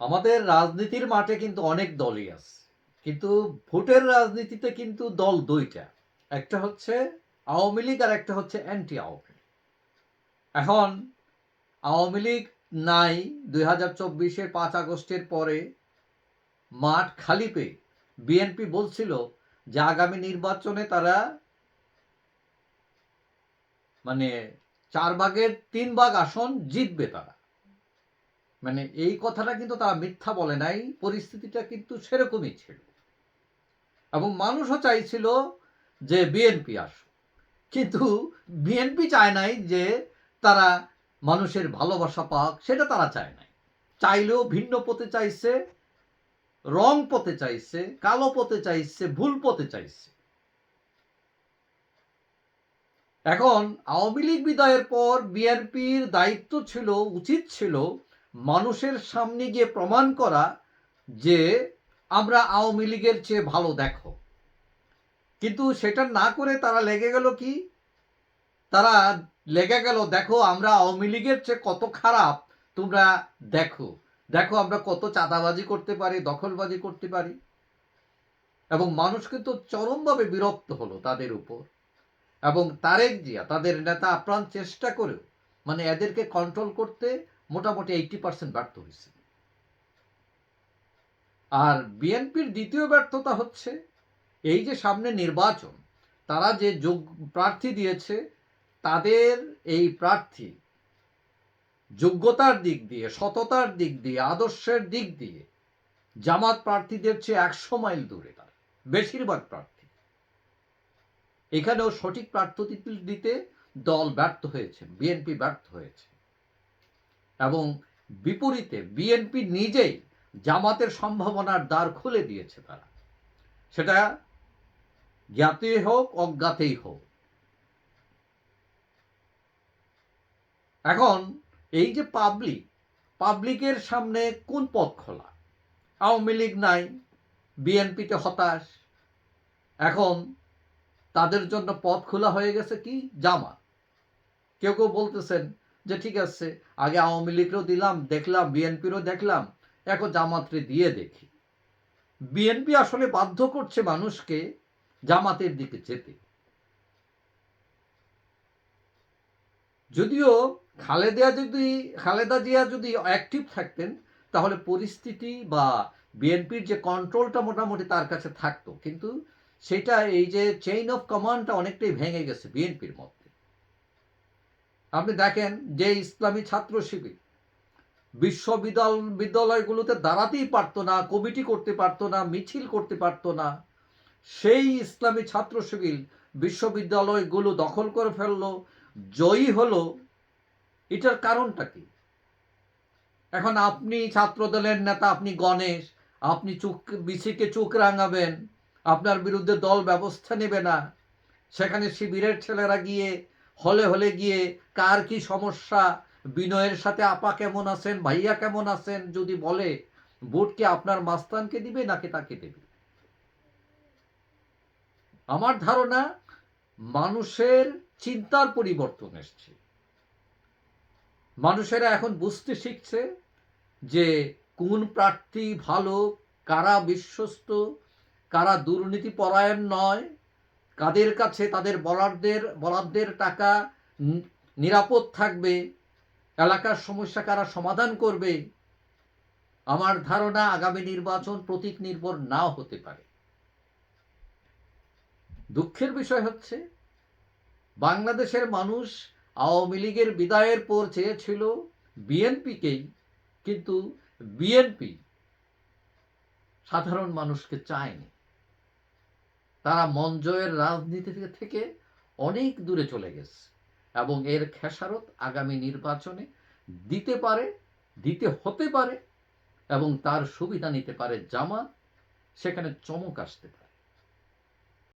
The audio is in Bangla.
আমাদের রাজনীতির মাঠে কিন্তু অনেক দলই আছে। কিন্তু ভোটের রাজনীতিতে কিন্তু দল দুইটা। একটা হচ্ছে আওয়ামী লীগ আর একটা হচ্ছে অ্যান্টি আওয়ামী লীগ। এখন আওয়ামী লীগ নাই, দুই হাজার চব্বিশের পাঁচ আগস্টের পরে মাঠ খালি পেয়ে বিএনপি বলছিল যে আগামী নির্বাচনে তারা মানে চার ভাগের তিন ভাগ আসন জিতবে তারা। মানে এই কথাটা কিন্তু তারা মিথ্যা বলে নাই, পরিস্থিতিটা কিন্তু সেরকমই ছিল। এবং মানুষও চাইছিল যে বিএনপি আসুক। কিন্তু বিএনপি চায় নাই যে তারা মানুষের ভালোবাসা পাক, সেটা তারা চায় নাই। চাইলেও ভিন্ন পথে চাইছে, রং পথে চাইছে, কালো পথে চাইছে, ভুল পথে চাইছে। এখন আওয়ামী লীগ বিদায়ের পর বিএনপির দায়িত্ব ছিল, উচিত ছিল মানুষের সামনে গিয়ে প্রমাণ করা যে আমরা আওয়ামী লীগের চেয়ে ভালো দেখো। কিন্তু সেটা না করে তারা লেগে গেল কি? তারা লেগে গেল, দেখো, আমরা আওয়ামী লীগের চেয়ে কত খারাপ, তোমরা দেখো। দেখো, আমরা কত চাঁদাবাজি করতে পারি, দখলবাজি করতে পারি। এবং মানুষ কিন্তু চরমভাবে বিরক্ত হলো তাদের উপর। এবং তারেক জিয়া, তাদের নেতা আপ্রাণ চেষ্টা করেও মানে এদেরকে কন্ট্রোল করতে মোটামুটি এইটি পার্সেন্ট ব্যর্থ হয়েছে। আর বিএনপির দ্বিতীয় ব্যর্থতা হচ্ছে, এই যে সামনে নির্বাচন, তারা যে যোগ, প্রার্থী দিয়েছে, তাদের এই প্রার্থী যোগ্যতার দিক দিয়ে, সততার দিক দিয়ে, আদর্শের দিক দিয়ে জামাত প্রার্থীদের চেয়ে একশো মাইল দূরে তার, বেশিরভাগ প্রার্থী। এখানেও সঠিক প্রার্থী দিতে দল ব্যর্থ হয়েছে বিএনপি ব্যর্থ হয়েছে। এবং বিপরীতে বিএনপি নিজেই জামাতের সম্ভাবনার দ্বার খুলে দিয়েছে তারা। সেটা জ্ঞাতেই হোক, অজ্ঞাতেই হোক। এখন এই যে পাবলিক পাবলিকের সামনে কোন পথ খোলা? আওয়ামী লীগ নাই বিএনপিতে হতাশ। এখন তাদের জন্য পথ খোলা হয়ে গেছে কি? জামাত। কেউ কেউ বলতেছেন যে ঠিক আছে, আগে আওয়ামী লীগেরও দিলাম, দেখলাম, বিএনপিরও দেখলাম, এখন জামাতরে দিয়ে দেখি। বিএনপি আসলে বাধ্য করছে মানুষকে জামাতের দিকে যেতে। যদিও খালেদা যদি, খালেদা জিয়া যদি অ্যাক্টিভ থাকতেন, তাহলে পরিস্থিতি বা বিএনপির যে কন্ট্রোলটা মোটামুটি তার কাছে থাকতো। কিন্তু সেটা এই যে চেইন অফ কমান্ডটা অনেকটাই ভেঙে গেছে বিএনপির মধ্যে। আপনি দেখেন যে ইসলামী ছাত্র শিবির বিশ্ববিদ্যালয় বিদ্যালয়গুলোতে দাঁড়াতেই পারতো না, কমিটি করতে পারতো না, মিছিল করতে পারতো না। সেই ইসলামী ছাত্র শিবির বিশ্ববিদ্যালয়গুলো দখল করে ফেলল, জয়ী হলো। এটার কারণটা কি? এখন আপনি ছাত্র দলের নেতা, আপনি গণেশ, আপনি চোখ বিসিকে চোখ রাঙাবেন, আপনার বিরুদ্ধে দল ব্যবস্থা নেবে না। সেখানে শিবিরের ছেলেরা গিয়ে হলে হলে গিয়ে কার কি সমস্যা? বিনয়ের সাথে আপা কেমন আছেন? ভাইয়া কেমন আছেন? যদি বলে, ভোট কি আপনার মাস্তানকে দিবে নাকি তাকে দেবে? আমার ধারণা, মানুষের চিন্তার পরিবর্তন এসছে। মানুষেরা এখন বুঝতে শিখছে যে কোন প্রার্থী ভালো, কারা বিশ্বস্ত, কারা দুর্নীতি পরায়ণ নয় কাদের কাছে তাদের বরাদ্দের বরাদ্দের টাকা নিরাপদ থাকবে? এলাকার সমস্যা কারা সমাধান করবে? আমার ধারণা আগামী নির্বাচন প্রতীক নির্ভর নাও হতে পারে। দুঃখের বিষয় হচ্ছে, বাংলাদেশের মানুষ আওয়ামী লীগের বিদায়ের পর চেয়েছিল বিএনপিকেই, কিন্তু বিএনপি সাধারণ মানুষকে চায়নি। তারা মঞ্জয়ের রাজনীতি থেকে অনেক দূরে চলে গেছে এবং এর খেসারত আগামী নির্বাচনে দিতে পারে, দিতে হতে পারে এবং তার সুবিধা নিতে পারে জামাত। সেখানে চমক আসতে পারে।